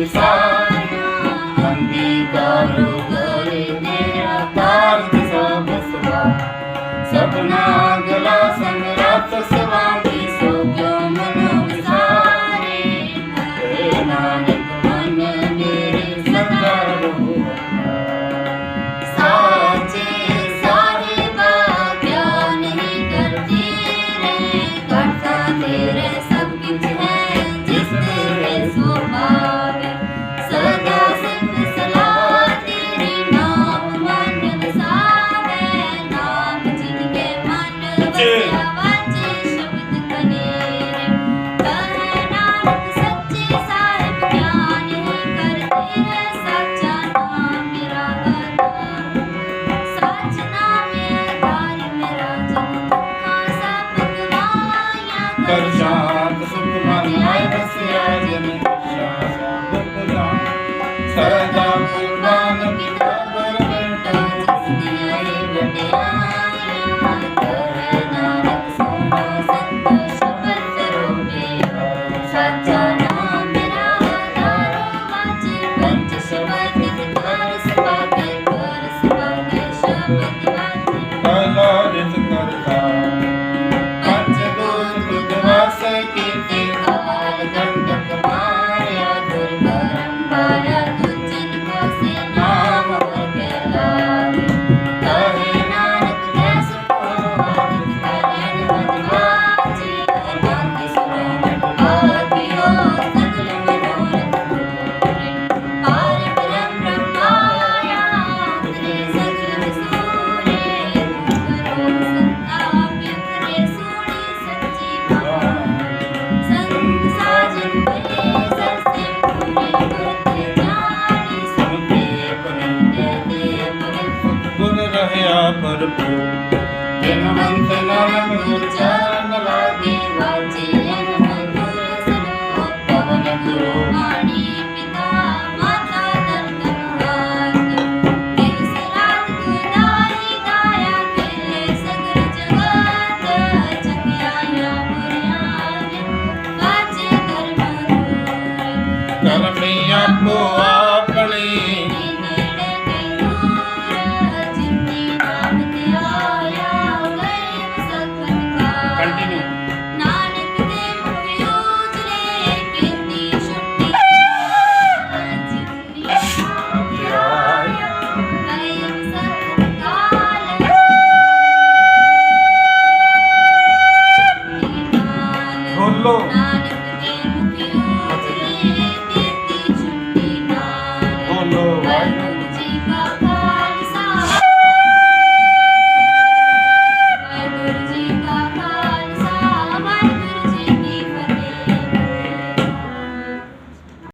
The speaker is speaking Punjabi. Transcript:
ਸੰਸਾਰ ਅੰਗੀਕਾਰੋ ਕਰੇ ਮੇਰਾ ਤਾਰਤ ਸਭ ਸਵਾ ਸਪਨਾ ਅਗਲਾ ਸੰਗਰਾਤ ਸੇ Ay, you, Jimmy. 天南地北，忘记。